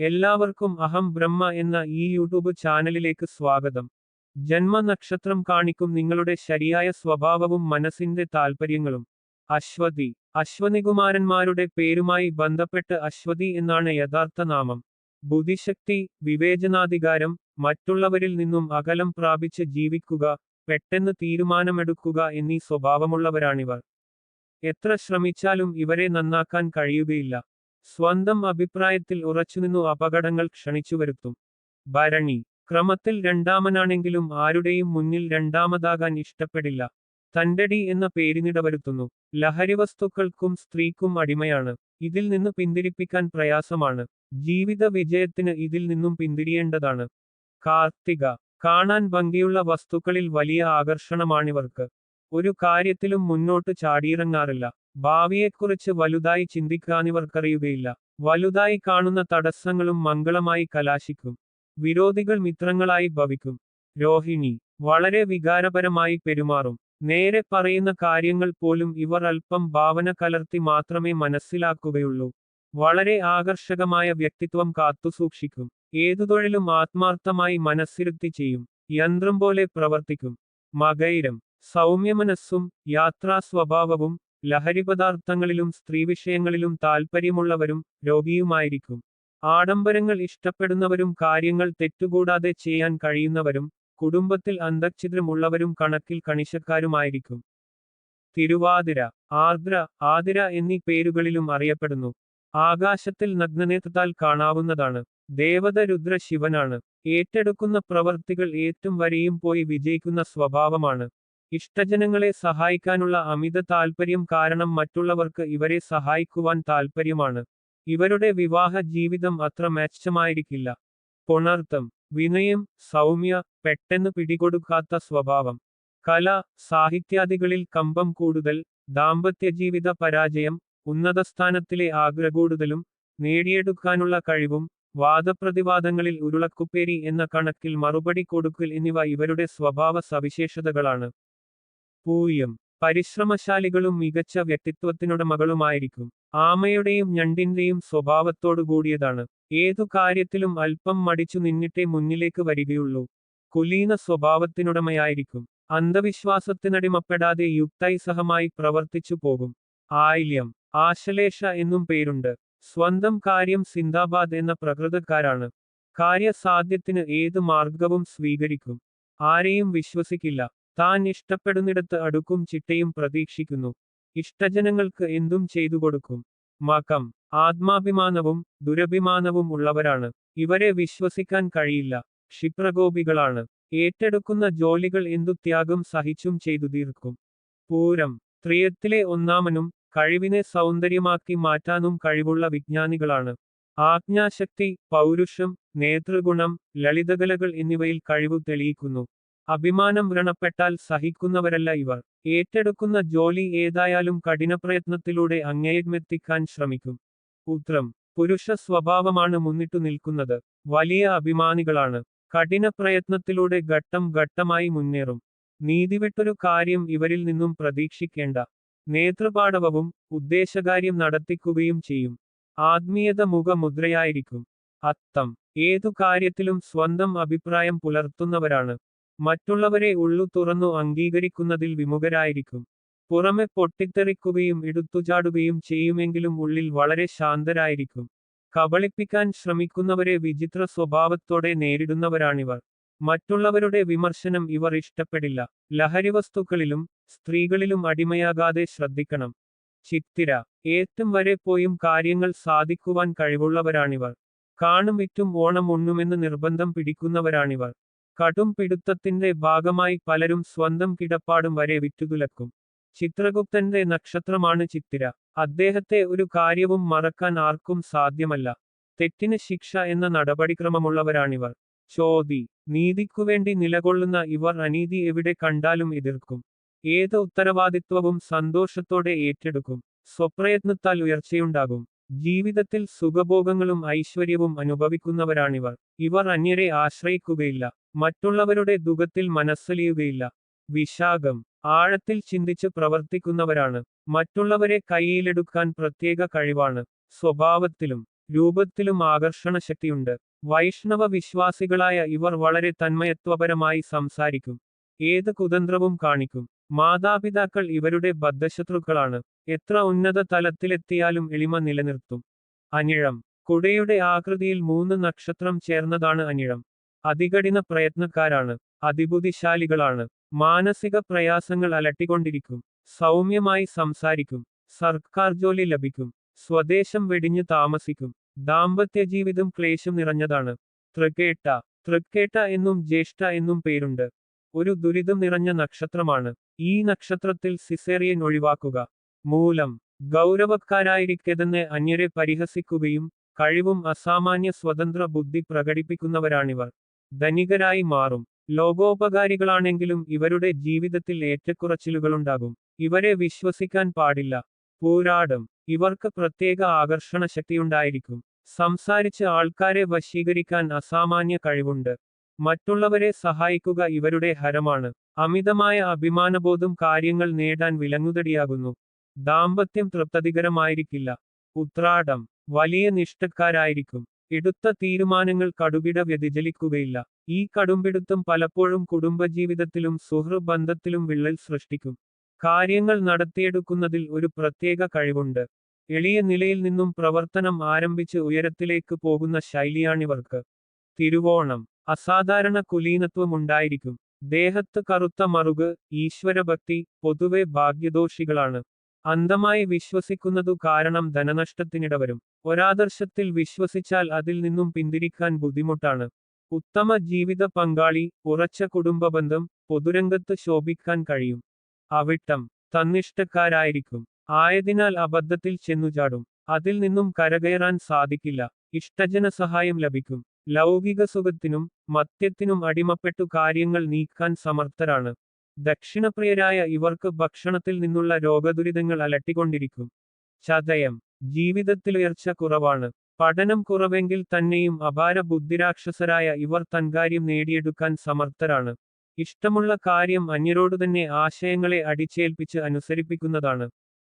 എല്ലാവർക്കും അഹം ബ്രഹ്മ എന്ന ഈ യൂട്യൂബ് ചാനലിലേക്ക് സ്വാഗതം. ജന്മ നക്ഷത്രം കാണിക്കും നിങ്ങളുടെ ശരിയായ സ്വഭാവവും മനസ്സിന്റെ താൽപ്പര്യങ്ങളും അശ്വതി. അശ്വനികുമാരന്മാരുടെ പേരുമായി ബന്ധപ്പെട്ട് അശ്വതി എന്നാണ് യഥാർത്ഥ നാമം. ബുദ്ധിശക്തി വിവേചനാധികാരം മറ്റുള്ളവരിൽ നിന്നും അകലം പ്രാപിച്ച് ജീവിക്കുക പെട്ടെന്ന് തീരുമാനമെടുക്കുക എന്നീ സ്വഭാവമുള്ളവരാണിവർ. എത്ര ശ്രമിച്ചാലും ഇവരെ നന്നാക്കാൻ കഴിയുകയില്ല. സ്വന്തം അഭിപ്രായത്തിൽ ഉറച്ചുനിന്നു അപകടങ്ങൾ ക്ഷണിച്ചു വരുത്തും. ഭരണി ക്രമത്തിൽ രണ്ടാമനാണെങ്കിലും ആരുടെയും മുന്നിൽ രണ്ടാമതാകാൻ ഇഷ്ടപ്പെടില്ല. തന്റെടി എന്ന പേരിനിട വരുത്തുന്നു ലഹരി വസ്തുക്കൾക്കും സ്ത്രീക്കും അടിമയാണ്. ഇതിൽ നിന്ന് പിന്തിരിപ്പിക്കാൻ പ്രയാസമാണ്. ജീവിത വിജയത്തിന് ഇതിൽ നിന്നും പിന്തിരിയേണ്ടതാണ്. കാർത്തിക കാണാൻ ഭംഗിയുള്ള വസ്തുക്കളിൽ വലിയ ആകർഷണമാണിവർക്ക്. ഒരു കാര്യത്തിലും മുന്നോട്ട് ചാടിയിറങ്ങാറില്ല. ഭാവിയെക്കുറിച്ച് വലുതായി ചിന്തിക്കാനിവർക്കറിയുകയില്ല. വലുതായി കാണുന്ന തടസ്സങ്ങളും മംഗളമായി കലാശിക്കും. വിരോധികൾ മിത്രങ്ങളായി ഭവിക്കും. രോഹിണി വളരെ വികാരപരമായി പെരുമാറും. നേരെ പറയുന്ന കാര്യങ്ങൾ പോലും ഇവർ അല്പം ഭാവന കലർത്തി മാത്രമേ മനസ്സിലാക്കുകയുള്ളൂ. വളരെ ആകർഷകമായ വ്യക്തിത്വം കാത്തുസൂക്ഷിക്കും. ഏതു തൊഴിലും ആത്മാർത്ഥമായി മനസ്സിരുത്തി ചെയ്യും. യന്ത്രം പോലെ പ്രവർത്തിക്കും. മകൈരം സൗമ്യമനസ്സും യാത്രാ സ്വഭാവവും ലഹരിപദാർത്ഥങ്ങളിലും സ്ത്രീവിഷയങ്ങളിലും താൽപ്പര്യമുള്ളവരും രോഗിയുമായിരിക്കും. ആഡംബരങ്ങൾ ഇഷ്ടപ്പെടുന്നവരും കാര്യങ്ങൾ തെറ്റുകൂടാതെ ചെയ്യാൻ കഴിയുന്നവരും കുടുംബത്തിൽ അന്തഛിദ്രമുള്ളവരും കണക്കിൽ കണിശക്കാരുമായിരിക്കും. തിരുവാതിര ആർദ്ര ആതിര എന്നീ പേരുകളിലും അറിയപ്പെടുന്നു. ആകാശത്തിൽ നഗ്നനേത്രത്താൽ കാണാവുന്നതാണ്. ദേവത രുദ്ര ശിവനാണ്. ഏറ്റെടുക്കുന്ന പ്രവർത്തികൾ ഏറ്റും വരെയും പോയി വിജയിക്കുന്ന സ്വഭാവമാണ്. ഇഷ്ടജനങ്ങളെ സഹായിക്കാനുള്ള അമിത താൽപ്പര്യം കാരണം മറ്റുള്ളവർക്ക് ഇവരെ സഹായിക്കുവാൻ താൽപ്പര്യമാണ് ഇവരുടെ വിവാഹ ജീവിതം അത്ര മെച്ചമായിരിക്കില്ല. പുണർത്തം വിനയം സൗമ്യ പെട്ടെന്ന് പിടികൊടുക്കാത്ത സ്വഭാവം. കല സാഹിത്യാദികളിൽ കമ്പം കൂടുതൽ ദാമ്പത്യജീവിത പരാജയം ഉന്നതസ്ഥാനത്തിലെ ആഗ്രകൂടുതലും നേടിയെടുക്കാനുള്ള കഴിവും വാദപ്രതിവാദങ്ങളിൽ ഉരുളക്കുപ്പേരി എന്ന കണക്കിൽ മറുപടി കൊടുക്കൽ എന്നിവ ഇവരുടെ സ്വഭാവ സവിശേഷതകളാണ് പൂയം പരിശ്രമശാലികളും മികച്ച വ്യക്തിത്വത്തിനുടമകളുമായിരിക്കും ആമയുടെയും ഞണ്ടിന്റെയും സ്വഭാവത്തോടു കൂടിയതാണ്. ഏതു കാര്യത്തിലും അല്പം മടിച്ചു നിന്നിട്ടേ മുന്നിലേക്ക് വരികയുള്ളൂ. കുലീന സ്വഭാവത്തിനുടമയായിരിക്കും. അന്ധവിശ്വാസത്തിനടിമപ്പെടാതെ യുക്തൈസഹമായി പ്രവർത്തിച്ചു പോകും. ആയില്യം ആശലേഷ എന്നും പേരുണ്ട്. സ്വന്തം കാര്യം സിന്ദാബാദ് എന്ന പ്രകൃതക്കാരാണ്. കാര്യസാധ്യത്തിന് ഏത് മാർഗവും സ്വീകരിക്കും. ആരെയും വിശ്വസിക്കില്ല. താൻ ഇഷ്ടപ്പെടുന്നിടത്ത് അടുക്കും ചിട്ടയും പ്രതീക്ഷിക്കുന്നു. ഇഷ്ടജനങ്ങൾക്ക് എന്തും ചെയ്തു കൊടുക്കും. മകം ആത്മാഭിമാനവും ദുരഭിമാനവും ഉള്ളവരാണ്. ഇവരെ വിശ്വസിക്കാൻ കഴിയില്ല. ക്ഷിപ്രകോപികളാണ്. ഏറ്റെടുക്കുന്ന ജോലികൾ എന്തു ത്യാഗം സഹിച്ചും ചെയ്തു തീർക്കും. പൂരം ത്രിയത്തിലെ ഒന്നാമനും കഴിവിനെ സൗന്ദര്യമാക്കി മാറ്റാനും കഴിവുള്ള വിജ്ഞാനികളാണ്. ആജ്ഞാശക്തി പൗരുഷം നേതൃഗുണം ലളിതകലകൾ എന്നിവയിൽ കഴിവ് തെളിയിക്കുന്നു. അഭിമാനം വ്രണപ്പെട്ടാൽ സഹിക്കുന്നവരല്ല ഇവർ. ഏറ്റെടുക്കുന്ന ജോലി ഏതായാലും കഠിനപ്രയത്നത്തിലൂടെ അങ്ങേയമെത്തിക്കാൻ ശ്രമിക്കും. ഉത്രം. പുരുഷ സ്വഭാവമാണ് മുന്നിട്ടു നിൽക്കുന്നത്. വലിയ അഭിമാനികളാണ്. കഠിന പ്രയത്നത്തിലൂടെ ഘട്ടം ഘട്ടമായി മുന്നേറും. നീതിവിട്ടൊരു കാര്യം ഇവരിൽ നിന്നും പ്രതീക്ഷിക്കേണ്ട. നേതൃപാടവവും ഉദ്ദേശകാര്യം നടത്തിക്കുകയും ചെയ്യും. ആത്മീയത മുഖമുദ്രയായിരിക്കും. അത്തം. ഏതു കാര്യത്തിലും സ്വന്തം അഭിപ്രായം പുലർത്തുന്നവരാണ്. മറ്റുള്ളവരെ ഉള്ളു തുറന്നു അംഗീകരിക്കുന്നതിൽ വിമുഖരായിരിക്കും. പുറമെ പൊട്ടിത്തെറിക്കുകയും എടുത്തുചാടുകയും ചെയ്യുമെങ്കിലും ഉള്ളിൽ വളരെ ശാന്തരായിരിക്കും. കബളിപ്പിക്കാൻ ശ്രമിക്കുന്നവരെ വിചിത്ര സ്വഭാവത്തോടെ നേരിടുന്നവരാണിവർ. മറ്റുള്ളവരുടെ വിമർശനം ഇവർ ഇഷ്ടപ്പെടില്ല. ലഹരിവസ്തുക്കളിലും സ്ത്രീകളിലും അടിമയാകാതെ ശ്രദ്ധിക്കണം. ചിത്തിര ഏറ്റും വരെ പോയും കാര്യങ്ങൾ സാധിക്കുവാൻ കഴിവുള്ളവരാണിവർ. കാണും വിറ്റും ഓണം ഉണ്ണുമെന്ന് നിർബന്ധം പിടിക്കുന്നവരാണിവർ. കടും പിടുത്തത്തിന്റെ ഭാഗമായി പലരും സ്വന്തം കിടപ്പാടും വരെ വിറ്റുതുലക്കും. ചിത്രഗുപ്തന്റെ നക്ഷത്രമാണ് ചിത്തിര. അദ്ദേഹത്തെ ഒരു കാര്യവും മറക്കാൻ ആർക്കും സാധ്യമല്ല. തെറ്റിന് ശിക്ഷ എന്ന നടപടിക്രമമുള്ളവരാണിവർ. ചോതി നീതിക്കുവേണ്ടി നിലകൊള്ളുന്ന ഇവർ അനീതി എവിടെ കണ്ടാലും എതിർക്കും. ഏത് ഉത്തരവാദിത്വവും സന്തോഷത്തോടെ ഏറ്റെടുക്കും. സ്വപ്രയത്നത്താൽ ഉയർച്ചയുണ്ടാകും. ജീവിതത്തിൽ സുഖഭോഗങ്ങളും ഐശ്വര്യവും അനുഭവിക്കുന്നവരാണിവർ. ഇവർ അന്യരെ ആശ്രയിക്കുകയില്ല. മറ്റുള്ളവരുടെ ദുഃഖത്തിൽ മനസ്സലിയുകയില്ല. വിശാഖം. ആഴത്തിൽ ചിന്തിച്ച് പ്രവർത്തിക്കുന്നവരാണ്. മറ്റുള്ളവരെ കൈയിലെടുക്കാൻ പ്രത്യേക കഴിവാണ്. സ്വഭാവത്തിലും രൂപത്തിലും ആകർഷണശക്തിയുണ്ട്. വൈഷ്ണവ വിശ്വാസികളായ ഇവർ വളരെ തന്മയത്വപരമായി സംസാരിക്കും. ഏത് കുതന്ത്രവും കാണിക്കും. മാതാപിതാക്കൾ ഇവരുടെ ബദ്ധശത്രുക്കളാണ്. എത്ര ഉന്നത തലത്തിലെത്തിയാലും എളിമ നിലനിർത്തും. അനിഴം. കുടയുടെ ആകൃതിയിൽ മൂന്ന് നക്ഷത്രം ചേർന്നതാണ് അനിഴം. അതികഠിന പ്രയത്നക്കാരാണ് അതിബുദ്ധിശാലികളാണ് മാനസിക പ്രയാസങ്ങൾ അലട്ടിക്കൊണ്ടിരിക്കും സൗമ്യമായി സംസാരിക്കും സർക്കാർ ജോലി ലഭിക്കും സ്വദേശം വെടിഞ്ഞു താമസിക്കും ദാമ്പത്യ ജീവിതം ക്ലേശം നിറഞ്ഞതാണ്. തൃക്കേട്ട തൃക്കേട്ട എന്നും ജ്യേഷ്ഠ എന്നും പേരുണ്ട്. ഒരു ദുരിതം നിറഞ്ഞ നക്ഷത്രമാണ്. ഈ നക്ഷത്രത്തിൽ സിസേറിയൻ ഒഴിവാക്കുക. മൂലം ഗൗരവക്കാരായിരിക്കെതെന്ന് അന്യരെ പരിഹസിക്കുകയും കഴിവും അസാമാന്യ സ്വതന്ത്ര ബുദ്ധി പ്രകടിപ്പിക്കുന്നവരാണിവർ. ധനികരായി മാറും. ലോകോപകാരികളാണെങ്കിലും ഇവരുടെ ജീവിതത്തിൽ ഏറ്റക്കുറച്ചിലുകളുണ്ടാകും. ഇവരെ വിശ്വസിക്കാൻ പാടില്ല. പോരാടം. ഇവർക്ക് പ്രത്യേക ആകർഷണ ശക്തിയുണ്ടായിരിക്കും സംസാരിച്ച് ആൾക്കാരെ വശീകരിക്കാൻ അസാമാന്യ കഴിവുണ്ട്. മറ്റുള്ളവരെ സഹായിക്കുക ഇവരുടെ ഹരമാണ്. അമിതമായ അഭിമാനബോധം കാര്യങ്ങൾ നേടാൻ വിലങ്ങുതടിയാകുന്നു. ദാമ്പത്യം തൃപ്തികരമായിരിക്കില്ല ഉത്രാടം. വലിയ നിഷ്ഠക്കാരായിരിക്കും. എടുത്ത തീരുമാനങ്ങൾ കടുകിട വ്യതിചലിക്കുകയില്ല. ഈ കടുംപിടുത്തം പലപ്പോഴും കുടുംബജീവിതത്തിലും സുഹൃബന്ധത്തിലും വിള്ളൽ സൃഷ്ടിക്കും. കാര്യങ്ങൾ നടത്തിയെടുക്കുന്നതിൽ ഒരു പ്രത്യേക കഴിവുണ്ട്. എളിയ നിലയിൽ നിന്നും പ്രവർത്തനം ആരംഭിച്ച് ഉയരത്തിലേക്ക് പോകുന്ന ശൈലിയാണിവർക്ക്. തിരുവോണം. അസാധാരണ കുലീനത്വമുണ്ടായിരിക്കും. ദേഹത്ത് കറുത്ത മറുക് ഈശ്വരഭക്തി പൊതുവെ ഭാഗ്യദോഷികളാണ്. അന്ധമായി വിശ്വസിക്കുന്നതു കാരണം ധനനഷ്ടത്തിനിടവരും. ഒരാദർശത്തിൽ വിശ്വസിച്ചാൽ അതിൽ നിന്നും പിന്തിരിക്കാൻ ബുദ്ധിമുട്ടാണ്. ഉത്തമ ജീവിത പങ്കാളി ഉറച്ച കുടുംബബന്ധം പൊതുരംഗത്ത് ശോഭിക്കാൻ കഴിയും. അവിട്ടം തന്നിഷ്ടക്കാരായിരിക്കും. ആയതിനാൽ അബദ്ധത്തിൽ ചെന്നുചാടും. അതിൽ നിന്നും കരകയറാൻ സാധിക്കില്ല. ഇഷ്ടജന സഹായം ലഭിക്കും. ലൗകിക സുഖത്തിനും മദ്യത്തിനും അടിമപ്പെട്ടു കാര്യങ്ങൾ നീക്കാൻ സമർത്ഥരാണ്. ദക്ഷിണപ്രിയരായ ഇവർക്ക് ഭക്ഷണത്തിൽ നിന്നുള്ള രോഗദുരിതങ്ങൾ അലട്ടിക്കൊണ്ടിരിക്കും. ചതയം. ജീവിതത്തിലുയർച്ച കുറവാണ്. പഠനം കുറവെങ്കിൽ തന്നെയും അപാര ബുദ്ധിരാക്ഷസരായ ഇവർ തൻകാര്യം നേടിയെടുക്കാൻ സമർത്ഥരാണ്. ഇഷ്ടമുള്ള കാര്യം അന്യരോട് തന്നെ ആശയങ്ങളെ അടിച്ചേൽപ്പിച്ച് അനുസരിപ്പിക്കുന്നതാണ്.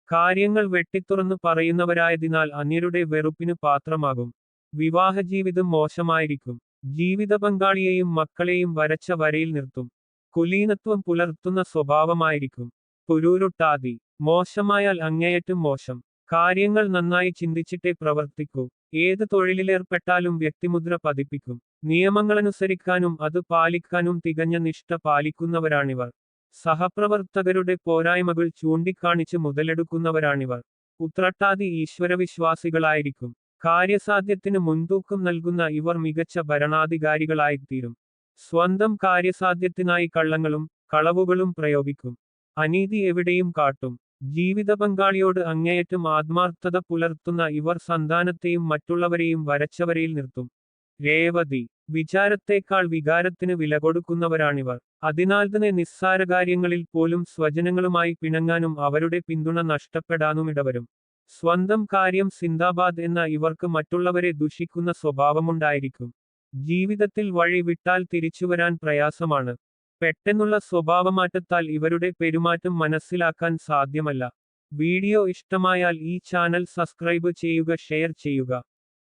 കാര്യങ്ങൾ വെട്ടിത്തുറന്നു പറയുന്നവരായതിനാൽ അന്യരുടെ വെറുപ്പിന് പാത്രമാകും. വിവാഹജീവിതം മോശമായിരിക്കും. ജീവിത പങ്കാളിയെയും മക്കളെയും വരച്ച വരയിൽ നിർത്തും. കുലീനത്വം പുലർത്തുന്ന സ്വഭാവമായിരിക്കും. പുരൂരുട്ടാതി. മോശമായാൽ അങ്ങേയറ്റം മോശം. കാര്യങ്ങൾ നന്നായി ചിന്തിച്ചിട്ടേ പ്രവർത്തിക്കൂ. ഏത് തൊഴിലിലേർപ്പെട്ടാലും വ്യക്തിമുദ്ര പതിപ്പിക്കും. നിയമങ്ങളനുസരിക്കാനും അത് പാലിക്കാനും തികഞ്ഞ നിഷ്ഠ പാലിക്കുന്നവരാണിവർ. സഹപ്രവർത്തകരുടെ പോരായ്മകൾ ചൂണ്ടിക്കാണിച്ച് മുതലെടുക്കുന്നവരാണിവർ. ഉത്രട്ടാതി ഈശ്വരവിശ്വാസികളായിരിക്കും. കാര്യസാധ്യത്തിന് മുൻതൂക്കം നൽകുന്ന ഇവർ മികച്ച ഭരണാധികാരികളായിത്തീരും. സ്വന്തം കാര്യസാധ്യത്തിനായി കള്ളങ്ങളും കളവുകളും പ്രയോഗിക്കും. അനീതി എവിടെയും കാട്ടും. ജീവിത പങ്കാളിയോട് അങ്ങേയറ്റം ആത്മാർത്ഥത പുലർത്തുന്ന ഇവർ സന്താനത്തെയും മറ്റുള്ളവരെയും വരച്ചവരയിൽ നിർത്തും. രേവതി വിചാരത്തേക്കാൾ വികാരത്തിന് വില കൊടുക്കുന്നവരാണിവർ. അതിനാൽ തന്നെ നിസ്സാര കാര്യങ്ങളിൽ പോലും സ്വജനങ്ങളുമായി പിണങ്ങാനും അവരുടെ പിന്തുണ നഷ്ടപ്പെടാനും ഇടവരും സ്വന്തം കാര്യം സിന്ദാബാദ് എന്ന ഇവർക്ക് മറ്റുള്ളവരെ ദുഷിക്കുന്ന സ്വഭാവമുണ്ടായിരിക്കും. ജീവിതത്തിൽ വഴി വിട്ടാൽ തിരിച്ചുവരാൻ പ്രയാസമാണ്. പെട്ടെന്നുള്ള സ്വഭാവമാറ്റത്താൽ ഇവരുടെ പെരുമാറ്റം മനസ്സിലാക്കാൻ സാധ്യമല്ല. വീഡിയോ ഇഷ്ടമായാൽ ഈ ചാനൽ സബ്സ്ക്രൈബ് ചെയ്യുക ഷെയർ ചെയ്യുക.